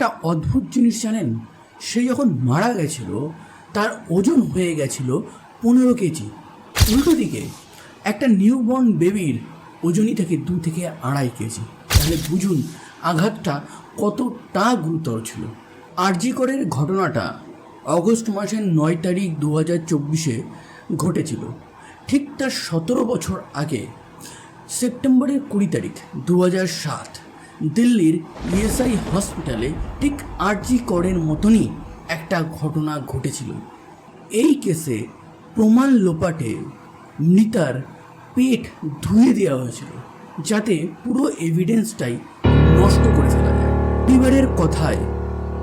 একটা অদ্ভুত জিনিস জানেন? সে যখন মারা গেছিল, তার ওজন হয়ে গেছিল পনেরো কেজি। উল্টো দিকে, একটা নিউবর্ন বেবির ওজনই থাকে দু থেকে আড়াই কেজি। তাহলে বুঝুন, আঘাতটা কতটা গুরুতর ছিল। আরজি করের ঘটনাটা অগস্ট মাসের নয় তারিখ দু হাজার চব্বিশে ঘটেছিল। ঠিক তার সতেরো বছর আগে, সেপ্টেম্বরের কুড়ি তারিখ দু হাজার সাত। দিল্লির ইএসআই হসপিটালে ঠিক আরজি করের মতনই একটা ঘটনা ঘটেছিল। এই কেসে প্রমাণ লোপাটে মৃতার পেট ধুয়ে দেওয়া হয়েছিল, যাতে পুরো এভিডেন্সটাই নষ্ট করে ফেলা যায়। পরিবারের কথায়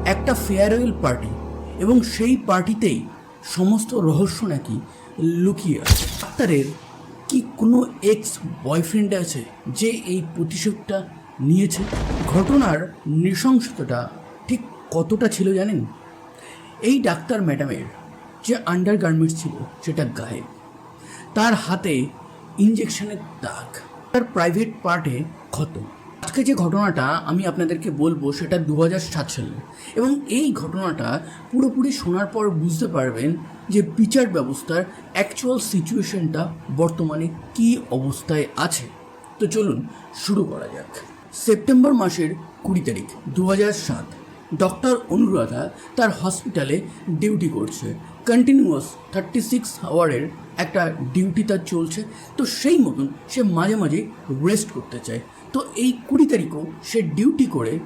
একটা ফেয়ারওয়েল পার্টি এবং সেই পার্টিতেই সমস্ত রহস্য নাকি লুকিয়ে আছে। ডাক্তারের কি কোনো এক্স বয়ফ্রেন্ড আছে যে এই প্রতিশোধটা নিয়েছে। ঘটনার নৃশংসতাটা ঠিক কতটা ছিল জানেন? এই ডাক্তার ম্যাডামের যে আন্ডার গার্মেন্টস ছিল, সেটা গায়ে তার হাতে ইঞ্জেকশনের দাগ। তার প্রাইভেট পার্টে ক্ষত। আজকে যে ঘটনাটা আমি আপনাদেরকে বলব, সেটা দু হাজার সাত সালে। এবং এই ঘটনাটা পুরোপুরি শোনার পর বুঝতে পারবেন যে বিচার ব্যবস্থার অ্যাকচুয়াল সিচুয়েশনটা বর্তমানে কী অবস্থায় আছে। তো চলুন শুরু করা যাক। সেপ্টেম্বর মাসের কুড়ি তারিখ দু সাত। ডক্টর অনুরাধা তার হসপিটালে ডিউটি করছে। কন্টিনিউয়াস থার্টি সিক্স আওয়ারের একটা ডিউটি তার চলছে। তো সেই মতন সে মাঝে মাঝে রেস্ট করতে চায়। তো এই কুড়ি তারিখও সে ডিউটি করে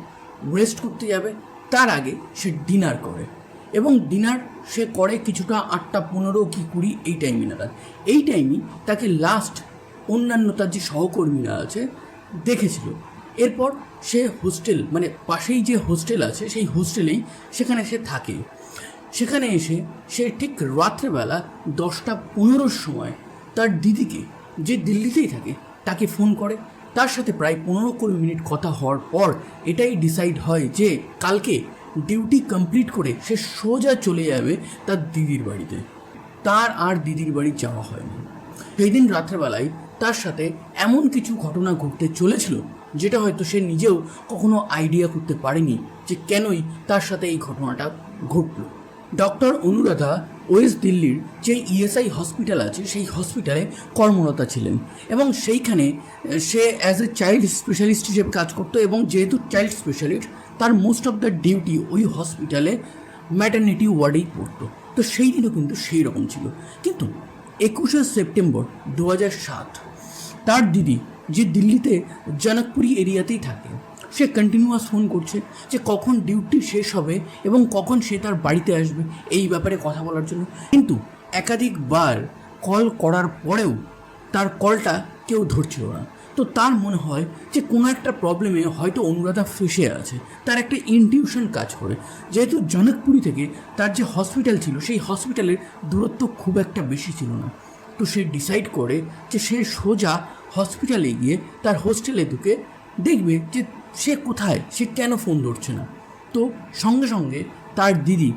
রেস্ট করতে যাবে। তার আগে সে ডিনার করে। এবং ডিনার সে করে কিছুটা আটটা পনেরো কি কুড়ি এই টাইমে নাগাদ। এই টাইমই তাকে লাস্ট অন্যান্য তার যে সহকর্মীরা আছে, দেখেছিল। এরপর সে হোস্টেল মানে পাশেই যে হোস্টেল আছে, সেই হোস্টেলেই সেখানে সে থাকে। সেখানে এসে সে ঠিক রাত্রেবেলা দশটা পনেরোর সময় তার দিদিকে, যে দিল্লিতেই থাকে, তাকে ফোন করে। তার সাথে প্রায় পনেরো কুড়ি মিনিট কথা হওয়ার পর এটাই ডিসাইড হয় যে কালকে ডিউটি কমপ্লিট করে সে সোজা চলে যাবে তার দিদির বাড়িতে। তার আর দিদির বাড়ি যাওয়া হয়নি। সেই দিন রাত্রেবেলায় তার সাথে এমন কিছু ঘটনা ঘটতে চলেছিল যেটা হয়তো সে নিজেও কখনো আইডিয়া করতে পারেনি যে কেনই তার সাথে এই ঘটনাটা ঘটল। ডক্টর অনুরাধা ওয়েস্ট দিল্লির যে ইএসআই হসপিটাল আছে, সেই হসপিটালে কর্মরতা ছিলেন এবং সেইখানে সে অ্যাজ এ চাইল্ড স্পেশালিস্ট হিসেবে কাজ করতো এবং যেহেতু চাইল্ড স্পেশালিস্ট তার মোস্ট অফ দ্য ডিউটি ওই হসপিটালে ম্যাটার্নিটি ওয়ার্ডেই পড়তো। তো সেই দিনও কিন্তু সেই রকম ছিল। কিন্তু একুশে সেপ্টেম্বর দু সাত, তার দিদি যে দিল্লিতে জনকপুরি এরিয়াতেই থাকে, সে কন্টিনিউয়াস ফোন করছে যে কখন ডিউটি শেষ হবে এবং কখন সে তার বাড়িতে আসবে, এই ব্যাপারে কথা বলার জন্য। কিন্তু একাধিকবার কল করার পরেও তার কলটা কেউ ধরছিল না। তো তার মনে হয় যে কোনো একটা প্রবলেমে হয়তো অনুরাধা ফেসে আছে, তার একটা ইনটিউশন কাজ করে। যেহেতু জনকপুরি থেকে তার যে হসপিটাল ছিল, সেই হসপিটালের দূরত্ব খুব একটা বেশি ছিল না। তো সে ডিসাইড করে যে সে সোজা হসপিটালে গিয়ে তার হোস্টেলে ঢুকে দেখবে যে সে কোথায়, সে কেন ফোন ধরছে না। তো সঙ্গে সঙ্গে তার দিদি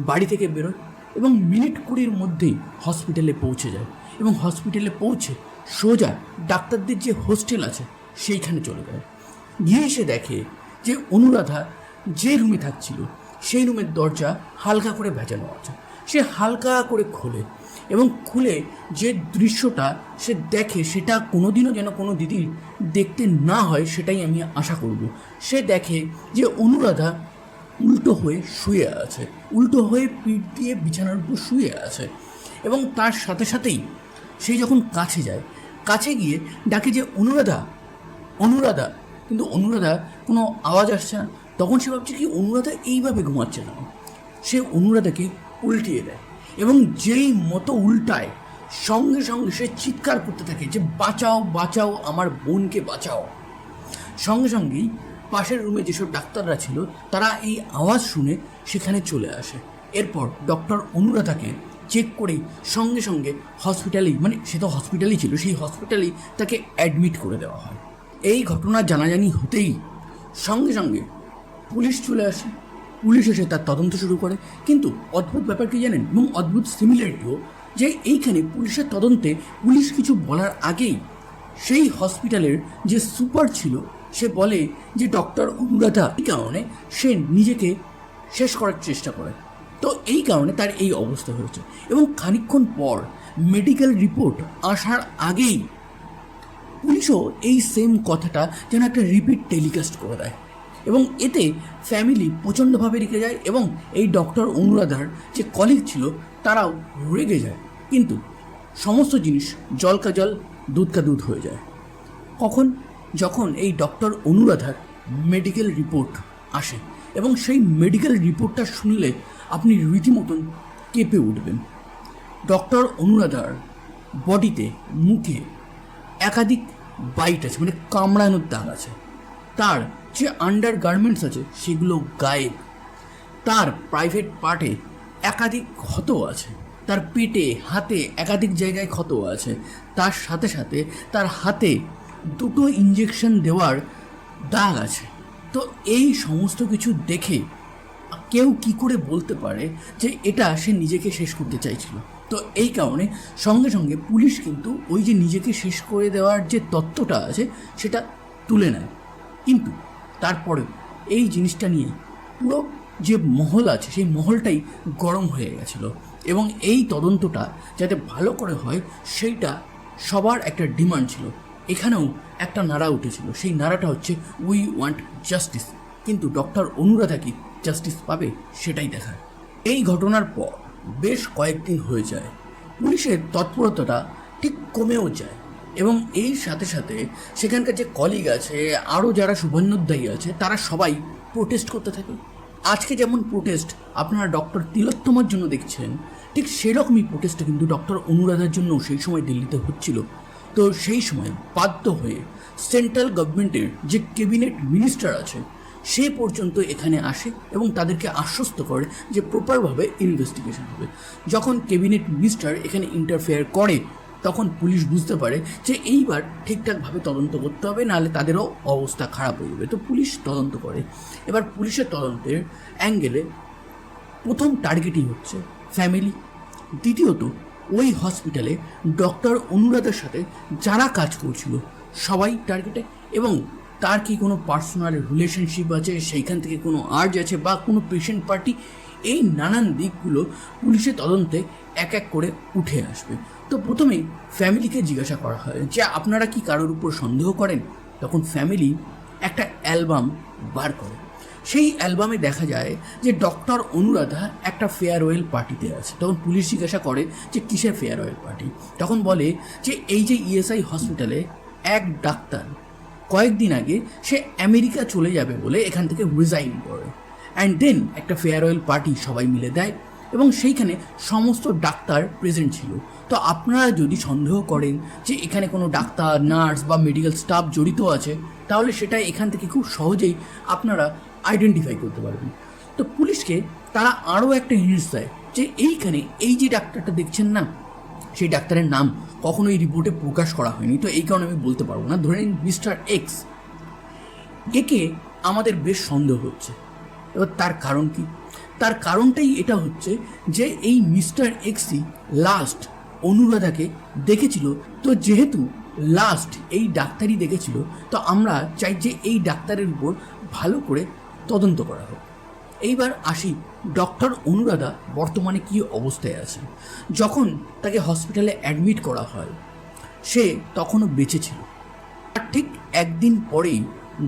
বাড়ি থেকে বেরোয় এবং মিনিট কুড়ির মধ্যেই হসপিটালে পৌঁছে যায় এবং হসপিটালে পৌঁছে সোজা ডাক্তারদের যে হোস্টেল আছে সেইখানে চলে যায়। গিয়ে এসে দেখে যে অনুরাধা যে রুমে থাকছিল সেই রুমের দরজা হালকা করে ভেজানো আছে। সে হালকা করে খোলে এবং খুলে যে দৃশ্যটা সে দেখে, সেটা কোনোদিনও যেন কোনো দিদি দেখতে না হয়, সেটাই আমি আশা করব। সে দেখে যে অনুরাধা উল্টো হয়ে শুয়ে আছে, উল্টো হয়ে পিঠ দিয়ে বিছানার উপর শুয়ে আছে এবং তার সাথে সাথেই সে যখন কাছে যায়, কাছে গিয়ে ডাকে যে, অনুরাধা অনুরাধা। কিন্তু অনুরাধা কোনো আওয়াজ আসছে না। তখন সে ভাবছে কি, অনুরাধা এইভাবে ঘুমাচ্ছে না। সে অনুরাধাকে উল্টিয়ে দেয়। এবং যেই মতো উল্টায়, সঙ্গে সঙ্গে সে চিৎকার করতে থাকে যে, বাঁচাও বাঁচাও, আমার বোনকে বাঁচাও। সঙ্গে সঙ্গেই পাশের রুমে যেসব ডাক্তাররা ছিল, তারা এই আওয়াজ শুনে সেখানে চলে আসে। এরপর ডক্টর অনুরাধাকে চেক করেই সঙ্গে সঙ্গে হসপিটালেই মানে সে তো হসপিটালেই ছিল, সেই হসপিটালেই তাকে অ্যাডমিট করে দেওয়া হয়। এই ঘটনা জানাজানি হতেই সঙ্গে সঙ্গে পুলিশ চলে আসে। পুলিশ এসে তার তদন্ত শুরু করে। কিন্তু অদ্ভুত ব্যাপার কি জানেন? এবং অদ্ভুত সিমিলারিটিও যে এইখানে পুলিশের তদন্তে পুলিশ কিছু বলার আগেই সেই হসপিটালের যে সুপার ছিল, সে বলে যে ডক্টর অনুরাধা, এই কারণে সে নিজেকে শেষ করার চেষ্টা করে। তো এই কারণে তার এই অবস্থা হয়েছে। এবং খানিকক্ষণ পর মেডিকেল রিপোর্ট আসার আগেই পুলিশও এই সেম কথাটা যেন একটা রিপিট টেলিকাস্ট করে দেয়। এবং এতে ফ্যামিলি প্রচণ্ডভাবে রেগে যায় এবং এই ডক্টর অনুরাধার যে কলিগ ছিল, তারাও রেগে যায়। কিন্তু সমস্ত জিনিস জল কা জল, দুধ কা দুধ হয়ে যায়। কখন? যখন এই ডক্টর অনুরাধার মেডিকেল রিপোর্ট আসে এবং সেই মেডিকেল রিপোর্টটা শুনলে আপনি রীতিমতন কেঁপে উঠবেন। ডক্টর অনুরাধার বডিতে মুখে একাধিক বাইট আছে মানে কামড়ানোর দাগ আছে। তার যে আন্ডার গার্মেন্টস আছে, সেগুলো গায়েব। তার প্রাইভেট পার্টে একাধিক ক্ষত আছে। তার পেটে হাতে একাধিক জায়গায় ক্ষত আছে। তার সাথে সাথে তার হাতে দুটো ইঞ্জেকশন দেওয়ার দাগ আছে। তো এই সমস্ত কিছু দেখে কেউ কি করে বলতে পারে যে এটা সে নিজেকে শেষ করতে চাইছিল? তো এই কারণে সঙ্গে সঙ্গে পুলিশ কিন্তু ওই যে নিজেকে শেষ করে দেওয়ার যে তত্ত্বটা আছে, সেটা তুলে নেয়। কিন্তু তারপরে এই জিনিসটা নিয়ে পুরো যে মহল আছে, সেই মহলটাই গরম হয়ে গেছিল। এবং এই তদন্তটা যাতে ভালো করে হয়, সেইটা সবার একটা ডিমান্ড ছিল। এখানেও একটা নাড়া উঠেছিল। সেই নাড়াটা হচ্ছে উই ওয়ান্ট জাস্টিস কিন্তু ডক্টর অনুরাধা কি জাস্টিস পাবে, সেটাই দেখার। এই ঘটনার পর বেশ কয়েকদিন হয়ে যায়। পুলিশের তৎপরতাটা ঠিক কমেও যায়। এবং এই সাথে সাথে সেখানকার যে কলিগ আছে, আরও যারা শুভেন্দ্রদায়ী আছে, তারা সবাই প্রোটেস্ট করতে থাকে। আজকে যেমন প্রোটেস্ট আপনারা ডক্টর তিলোত্তমার জন্য দেখছেন, ঠিক সেরকমই প্রোটেস্টটা কিন্তু ডক্টর অনুরাধার জন্য সেই সময় দিল্লিতে হচ্ছিল। তো সেই সময় বাধ্য হয়ে সেন্ট্রাল গভর্নমেন্টের যে ক্যাবিনেট মিনিস্টার আছে, সে পর্যন্ত এখানে আসে এবং তাদেরকে আশ্বস্ত করে যে প্রপারভাবে ইনভেস্টিগেশন হবে। যখন ক্যাবিনেট মিনিস্টার এখানে ইন্টারফেয়ার করে তখন পুলিশ বুঝতে পারে যে এইবার ঠিকঠাকভাবে তদন্ত করতে হবে, নাহলে তাদেরও অবস্থা খারাপ হয়ে যাবে। তো পুলিশ তদন্ত করে। এবার পুলিশের তদন্তের অ্যাঙ্গেলে প্রথম টার্গেটই হচ্ছে ফ্যামিলি দ্বিতীয়ত, ওই হসপিটালে ডক্টর অনুরাধার সাথে যারা কাজ করছিল, সবাই টার্গেটে এবং তার কি কোনো পার্সোনাল রিলেশনশিপ আছে, সেইখান থেকে কোনো আর্জ আছে বা কোনো পেশেন্ট পার্টি এই নানান দিকগুলো পুলিশের তদন্তে এক এক করে উঠে আসবে। তো প্রথমেই ফ্যামিলিকে জিজ্ঞাসা করা হয় যে, আপনারা কি কারোর উপর সন্দেহ করেন? তখন ফ্যামিলি একটা অ্যালবাম বার করে। সেই অ্যালবামে দেখা যায় যে, ডক্টর অনুরাধা একটা ফেয়ারওয়েল পার্টিতে আছে। তখন পুলিশ জিজ্ঞাসা করে যে, কিসের ফেয়ারওয়েল পার্টি তখন বলে যে, এই যে ইএসআই হসপিটালে এক ডাক্তার কয়েকদিন আগে সে আমেরিকা চলে যাবে বলে এখান থেকে রিজাইন করে। অ্যান্ড দেন একটা ফেয়ারওয়েল পার্টি সবাই মিলে দেয় এবং সেইখানে সমস্ত ডাক্তার প্রেজেন্ট ছিল। তো আপনারা যদি সন্দেহ করেন যে এখানে কোনো ডাক্তার, নার্স বা মেডিকেল স্টাফ জড়িত আছে, তাহলে সেটা এখান থেকে খুব সহজেই আপনারা আইডেন্টিফাই করতে পারবেন। তো পুলিশকে তারা আরও একটা হিন্টস দেয় যে এইখানে এই যে ডাক্তারটা দেখছেন না, সেই ডাক্তারের নাম কখনো এই রিপোর্টে প্রকাশ করা হয়নি। তো এই কারণে আমি বলতে পারব না। ধরে নিন মিস্টার এক্স একে আমাদের বেশ সন্দেহ হচ্ছে। এবার তার কারণ কি? তার কারণটাই এটা হচ্ছে যে এই মিস্টার এক্সই লাস্ট অনুরাধাকে দেখেছিল। তো যেহেতু লাস্ট এই ডাক্তারই দেখেছিল, তো আমরা চাই যে এই ডাক্তারের উপর ভালো করে তদন্ত করা হোক। এইবার আসি ডক্টর অনুরাধা বর্তমানে কী অবস্থায় আছে। যখন তাকে হসপিটালে অ্যাডমিট করা হয়, সে তখনও বেঁচে ছিল। ঠিক একদিন পরেই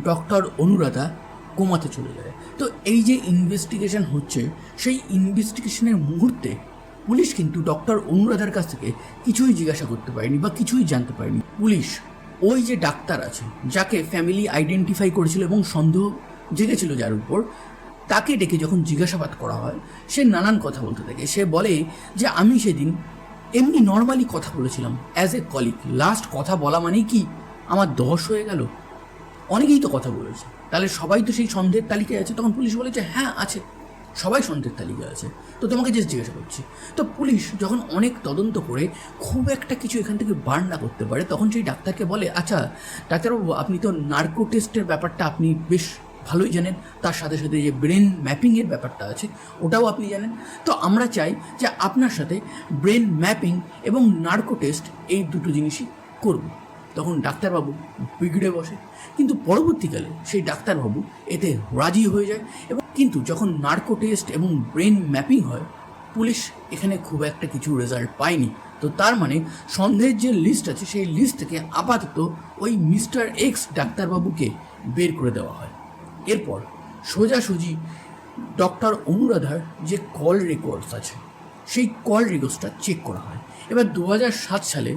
ডক্টর অনুরাধা কোমাতে চলে যায়। তো এই যে ইনভেস্টিগেশন হচ্ছে, সেই ইনভেস্টিগেশনের মুহূর্তে পুলিশ কিন্তু ডক্টর অনুরাধার কাছ থেকে কিছুই জিজ্ঞাসা করতে পারেনি বা কিছুই জানতে পারেনি। পুলিশ ওই যে ডাক্তার আছে, যাকে ফ্যামিলি আইডেন্টিফাই করেছিল এবং সন্দেহ জেগেছিল যার উপর, তাকে ডেকে যখন জিজ্ঞাসাবাদ করা হয়, সে নানান কথা বলতে থাকে। সে বলে যে, আমি সেদিন এমনি নর্মালি কথা বলেছিলাম অ্যাজ এ কলিগ লাস্ট কথা বলা মানেই কি আমার দশ হয়ে গেল? অনেকেই তো কথা বলেছে। তাহলে সবাই তো সেই সন্দেহের তালিকায় আছে। তখন পুলিশ বলেছে হ্যাঁ আছে। সবাই সন্দেহের তালিকায় আছে। তো তোমাকে যে জিজ্ঞাসা করছি। তো পুলিশ যখন অনেক তদন্ত করে খুব একটা কিছু এখান থেকে বার না করতে পারে, তখন সেই ডাক্তারকে বলে আচ্ছা ডাক্তারবাবু, আপনি তো নার্কো টেস্টের ব্যাপারটা আপনি বেশ ভালোই জানেন। তার সাথে সাথে যে ব্রেন ম্যাপিংয়ের ব্যাপারটা আছে, ওটাও আপনি জানেন। তো আমরা চাই যে আপনার সাথে ব্রেন ম্যাপিং এবং নার্কো টেস্ট এই দুটো জিনিসই করব। তখন ডাক্তারবাবু বিগড়ে বসে। কিন্তু পরবর্তীকালে সেই ডাক্তারবাবু এতে রাজি হয়ে যায় এবং কিন্তু যখন নার্কো টেস্ট এবং ব্রেন ম্যাপিং হয়, পুলিশ এখানে খুব একটা কিছু রেজাল্ট পায়নি। তো তার মানে সন্দেহের যে লিস্ট আছে, সেই লিস্ট থেকে আপাতত ওই মিস্টার এক্স ডাক্তারবাবুকে বের করে দেওয়া হয়। এরপর সোজাসুজি ডক্টর অনুরাধার যে কল রেকর্ডস আছে, সেই কল রেকর্ডসটা চেক করা হয়। এবার দু সালে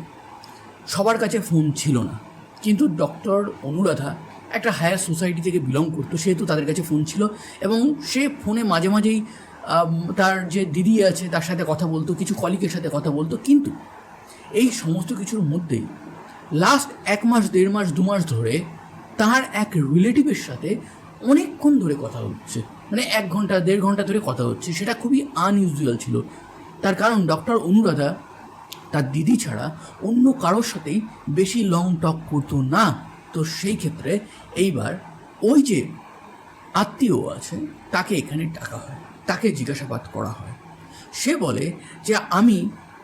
সবার কাছে ফোন ছিল না। কিন্তু ডক্টর অনুরাধা একটা হায়ার সোসাইটি থেকে বিলং করতো, সেহেতু তাদের কাছে ফোন ছিল এবং সে ফোনে মাঝে মাঝেই তার যে দিদি আছে, তার সাথে কথা বলতো, কিছু কলিগের সাথে কথা বলতো। কিন্তু এই সমস্ত কিছুর মধ্যেই লাস্ট এক মাস, দেড় মাস, দু মাস ধরে তার এক রিলেটিভের সাথে অনেকক্ষণ ধরে কথা হচ্ছে। মানে এক ঘণ্টা, দেড় ঘণ্টা ধরে কথা হচ্ছে। সেটা খুবই আনইউজুয়াল ছিল। তার কারণ ডক্টর অনুরাধা তার দিদি ছাড়া অন্য কারোর সাথেই বেশি লং টক করতো না। তো সেই ক্ষেত্রে এইবার ওই যে আত্মীয় আছে, তাকে এখানে ডাকা হয়, তাকে জিজ্ঞাসাবাদ করা হয়। সে বলে যে, আমি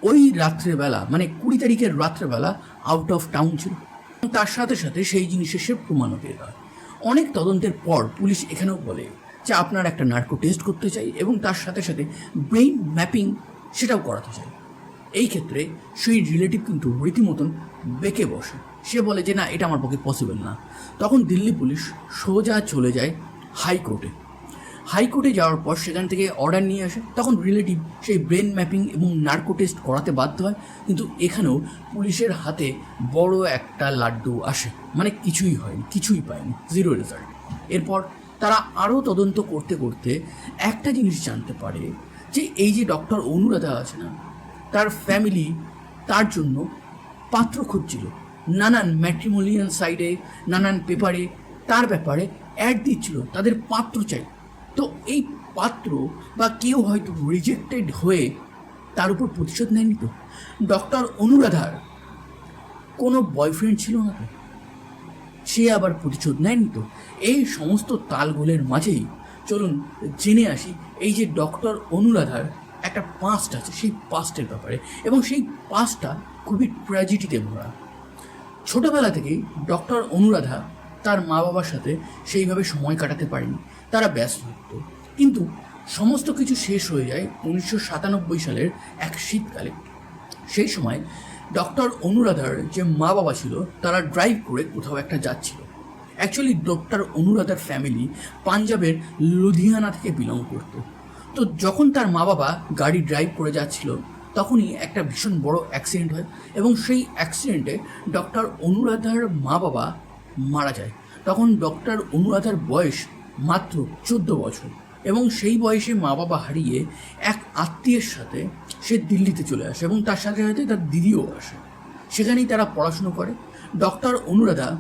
ওই রাত্রেবেলা মানে কুড়ি তারিখের রাত্রেবেলা আউট অফ টাউন ছিল। তার সাথে সাথে সেই জিনিসের সে প্রমাণও পেয়ে দেয় অনেক তদন্তের পর পুলিশ এখানেও বলে যে, আপনার একটা নার্কো টেস্ট করতে চাই এবং তার সাথে সাথে ব্রেইন ম্যাপিং সেটাও করাতে চাই। এই ক্ষেত্রে সেই রিলেটিভ কিন্তু রীতিমতন বেঁকে বসে। সে বলে যে, না, এটা আমার পক্ষে পসিবল না। তখন দিল্লি পুলিশ সোজা চলে যায় হাইকোর্টে। হাইকোর্টে যাওয়ার পর সেখান থেকে অর্ডার নিয়ে আসে। তখন রিলেটিভ সেই ব্রেন ম্যাপিং এবং নার্কো টেস্ট করাতে বাধ্য হয়। কিন্তু এখানেও পুলিশের হাতে বড় একটা লাড্ডু আসে। মানে কিছুই হয়নি, কিছুই পায়নি জিরো রেজাল্ট এরপর তারা আরও তদন্ত করতে করতে একটা জিনিস জানতে পারে যে, এই যে ডক্টর অনুরাধা আছে না তার ফ্যামিলি তার জন্য পাত্র খুঁজছিল। নানান ম্যাট্রিমোনিয়াল সাইডে নানান পেপারে তার ব্যাপারে অ্যাড দিচ্ছিল, তাদের পাত্র চাই। তো এই পাত্র বা কেউ হয়তো রিজেক্টেড হয়ে তার উপর প্রতিশোধ নেয়নি তো? ডক্টর অনুরাধার কোনো বয়ফ্রেন্ড ছিল না সে আবার প্রতিশোধ নেয়নি তো? এই সমস্ত তালগোলের মাঝেই চলুন জেনে আসি, এই যে ডক্টর অনুরাধার একটা পাস্ট আছে, সেই পাস্টের ব্যাপারে। এবং সেই পাস্টটা খুবই ট্র্যাজেডিতে ভরা। ছোটোবেলা থেকেই ডক্টর অনুরাধা তার মা বাবার সাথে সেইভাবে সময় কাটাতে পারেনি। তারা ব্যস্ত থাকত। কিন্তু সমস্ত কিছু শেষ হয়ে যায় উনিশশো সাতানব্বই সালের এক শীতকালে। সেই সময় ডক্টর অনুরাধার যে মা বাবা ছিল, তারা ড্রাইভ করে কোথাও একটা যাচ্ছিল। অ্যাকচুয়ালি ডক্টর অনুরাধার ফ্যামিলি পাঞ্জাবের লুধিয়ানা থেকে বিলং করতো। তো যখন তার মা বাবা গাড়ি ড্রাইভ করে যাচ্ছিল, তখনই একটা ভীষণ বড় অ্যাক্সিডেন্ট হয় এবং সেই অ্যাক্সিডেন্টে ডক্টর অনুরাধার মা বাবা মারা যায়। তখন ডক্টর অনুরাধার বয়স মাত্র চোদ্দ বছর এবং সেই বয়সে মা বাবা হারিয়ে এক আত্মীয়ের সাথে সে দিল্লিতে চলে আসে এবং তার সাথে সাথে তার দিদিও আসে। সেখানেই তারা পড়াশুনো করে। ডক্টর অনুরাধা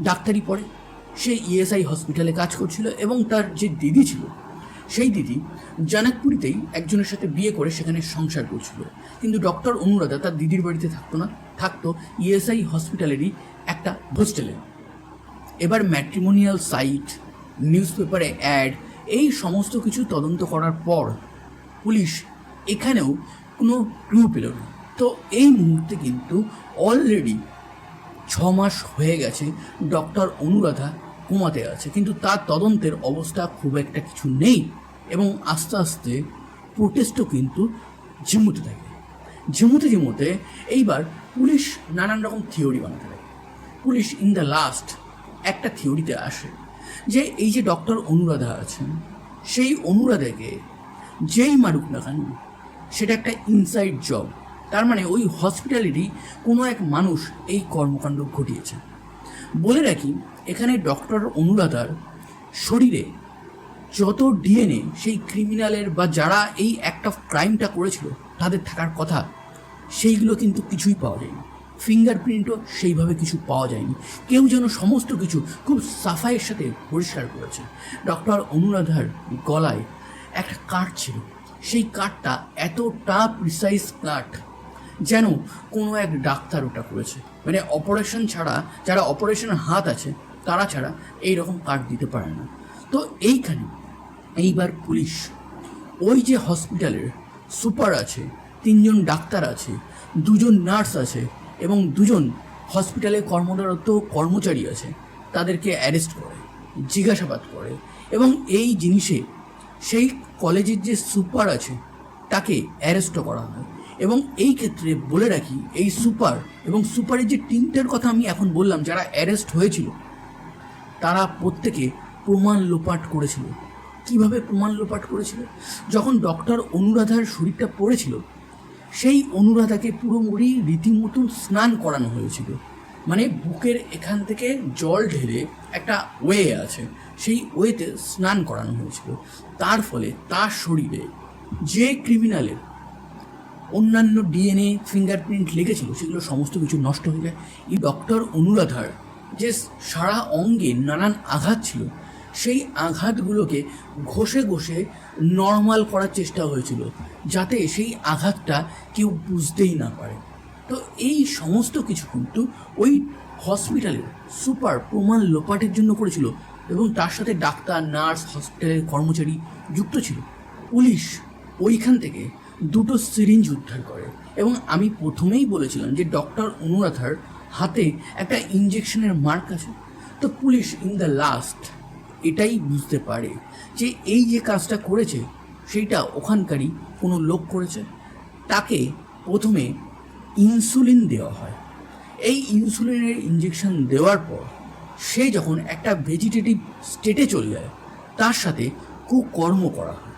ডাক্তারি পড়ে। সে ইএসআই হসপিটালে কাজ করছিল এবং তার যে দিদি ছিল সেই দিদি জানাকপুরিতেই একজনের সাথে বিয়ে করে সেখানে সংসার করছিল। কিন্তু ডক্টর অনুরাধা তার দিদির বাড়িতে থাকতো না, থাকতো ইএসআই হসপিটালেরই একটা হোস্টেলে। এবার matrimonial site news paper ad, এই সমস্ত কিছু তদন্ত করার পর পুলিশ এখানেও কোনো ক্লু পেল না। তো এই মুহূর্তে কিন্তু অলরেডি ছ মাস হয়ে গেছে ডক্টর অনুরাধা কোমাতে আছে, কিন্তু তার তদন্তের অবস্থা খুব একটা কিছু নেই। এবং আস্তে আস্তে প্রোটেস্টও কিন্তু ঝিমুতে থাকে। ঝিমুতে ঝিমুতে এইবার পুলিশ নানান রকম থিওরি বানাতে থাকে। পুলিশ ইন দ্য লাস্ট একটা থিওরিতে আসে যে এই যে ডক্টর অনুরাধা আছেন, সেই অনুরাধাকে যেই মারুক না কেন, সেটা একটা ইনসাইড জব তার মানে ওই হসপিটালেরই কোনো এক মানুষ এই কর্মকাণ্ড ঘটিয়েছে বলে রাখি, এখানে ডক্টর অনুরাধার শরীরে যত ডিএনএ সেই ক্রিমিনালের বা যারা এই অ্যাক্ট অফ ক্রাইমটা করেছিল, তাদের থাকার কথা, সেইগুলো কিন্তু কিছুই পাওয়া যায়নি। ফিঙ্গারপ্রিন্টও সেইভাবে কিছু পাওয়া যায়নি। কেউ যেন সমস্ত কিছু খুব সাফাইয়ের সাথে পরিষ্কার করেছে। ডক্টর অনুরাধার গলায় একটা কাঠ ছিল। সেই কাঠটা এতটা প্রিসাইজ কাঠ যেন কোনো এক ডাক্তার ওটা করেছে। মানে অপারেশন ছাড়া, যারা অপারেশনের হাত আছে, তারা ছাড়া এই রকম কার্ড দিতে পারে না। তো এইখানে এইবার পুলিশ। ওই যে হসপিটালের সুপার আছে, তিনজন ডাক্তার আছে, দুজন নার্স আছে এবং দুজন হসপিটালে কর্মরত কর্মচারী আছে, তাদেরকে অ্যারেস্ট করে, জিজ্ঞাসাবাদ করে এবং এই জিনিসে সেই কলেজের যে সুপার আছে, তাকে অ্যারেস্টও করা হয়। এবং এই ক্ষেত্রে বলে রাখি, এই সুপার এবং সুপারের যে টিমটার কথা আমি এখন বললাম, যারা অ্যারেস্ট হয়েছিল, তারা প্রত্যেকে প্রমাণ লোপাট করেছিল। কীভাবে প্রমাণ লোপাট করেছিল? যখন ডক্টর অনুরাধার শরীরটা পড়েছিল, সেই অনুরাধাকে পুরোপুরি রীতিমতন স্নান করানো হয়েছিল। মানে বুকের এখান থেকে জল ঢেলে একটা ওয়ে আছে, সেই ওয়েতে স্নান করানো হয়েছিল। তার ফলে তার শরীরে যে ক্রিমিনালের অন্যান্য ডিএনএ, ফিঙ্গারপ্রিন্ট লেগেছিল, সেগুলো সমস্ত কিছু নষ্ট হয়ে যায়। এই ডক্টর অনুরাধার যে সারা অঙ্গে নানান আঘাত ছিল সেই আঘাতগুলোকে ঘষে ঘষে নর্মাল করার চেষ্টা হয়েছিল, যাতে সেই আঘাতটা কেউ বুঝতেই না পারে। তো এই সমস্ত কিছু কিন্তু ওই হসপিটালের সুপার প্রমাণ লোপাটের জন্য করেছিল এবং তার সাথে ডাক্তার নার্স হসপিটালের কর্মচারী যুক্ত ছিল। পুলিশ ওইখান থেকে দুটো সিরিঞ্জ উদ্ধার করে এবং আমি প্রথমেই বলেছিলাম যে ডক্টর অনুরাধার হাতে একটা ইঞ্জেকশনের মার্ক আছে। তো পুলিশ ইন দ্য লাস্ট এটাই বুঝতে পারে যে এই যে কাজটা করেছে, সেইটা ওখানকারই কোনো লোক করেছে। তাকে প্রথমে ইনসুলিন দেওয়া হয়। এই ইনসুলিনের ইঞ্জেকশন দেওয়ার পর সে যখন একটা ভেজিটেটিভ স্টেটে চলে যায়, তার সাথে কুকর্ম করা হয়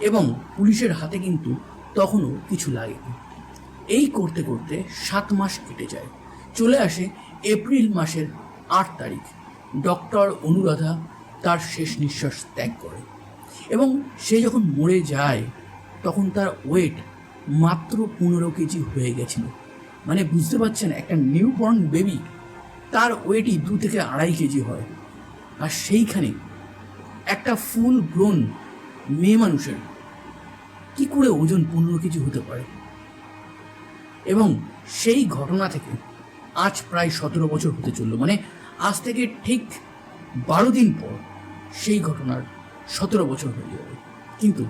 এবং পুলিশের হাতে কিন্তু তখনও কিছু লাগেনি। এই করতে করতে সাত মাস কেটে যায়। চলে আসে এপ্রিল মাসের আট তারিখ। ডক্টর অনুরাধা তার শেষ নিঃশ্বাস ত্যাগ করে। এবং সে যখন মরে যায়, তখন তার ওয়েট মাত্র পনেরো কেজি হয়ে গেছিল। মানে বুঝতে পারছেন, একটা নিউবর্ন বেবি তার ওয়েটই দু থেকে আড়াই কেজি হয়। আর সেইখানে একটা ফুল গ্রোন মেয়ে মানুষের কি করে ওজন পনেরো কেজি হতে পারে? এবং সেই ঘটনা থেকে আজ প্রায় সতেরো বছর হতে চলল। মানে আজ থেকে ঠিক বারো দিন পর সেই ঘটনার সতেরো বছর হয়ে যাবে। কিন্তু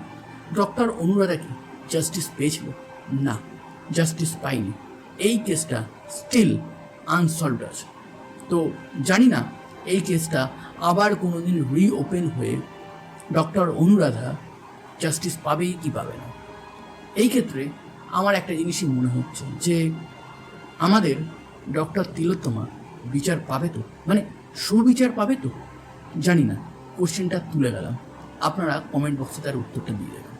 ডক্টর অনুরাধা কি জাস্টিস পেয়েছিল? না জাস্টিস পাইনি এই কেসটা স্টিল আনসলভড আছে। তো জানি না, এই কেসটা আবার কোনোদিন রিওপেন হয়ে ডক্টর অনুরাধা জাস্টিস পাবেই কি পাবে না? এই ক্ষেত্রে আমার একটা জিনিসই মনে হচ্ছে যে আমাদের ডক্টর তিলোত্তমা বিচার পাবে তো? মানে সুবিচার পাবে তো? জানি না কোশ্চেনটা তুলে গেলাম। আপনারা কমেন্ট বক্সে তার উত্তরটা দিয়ে দেবেন।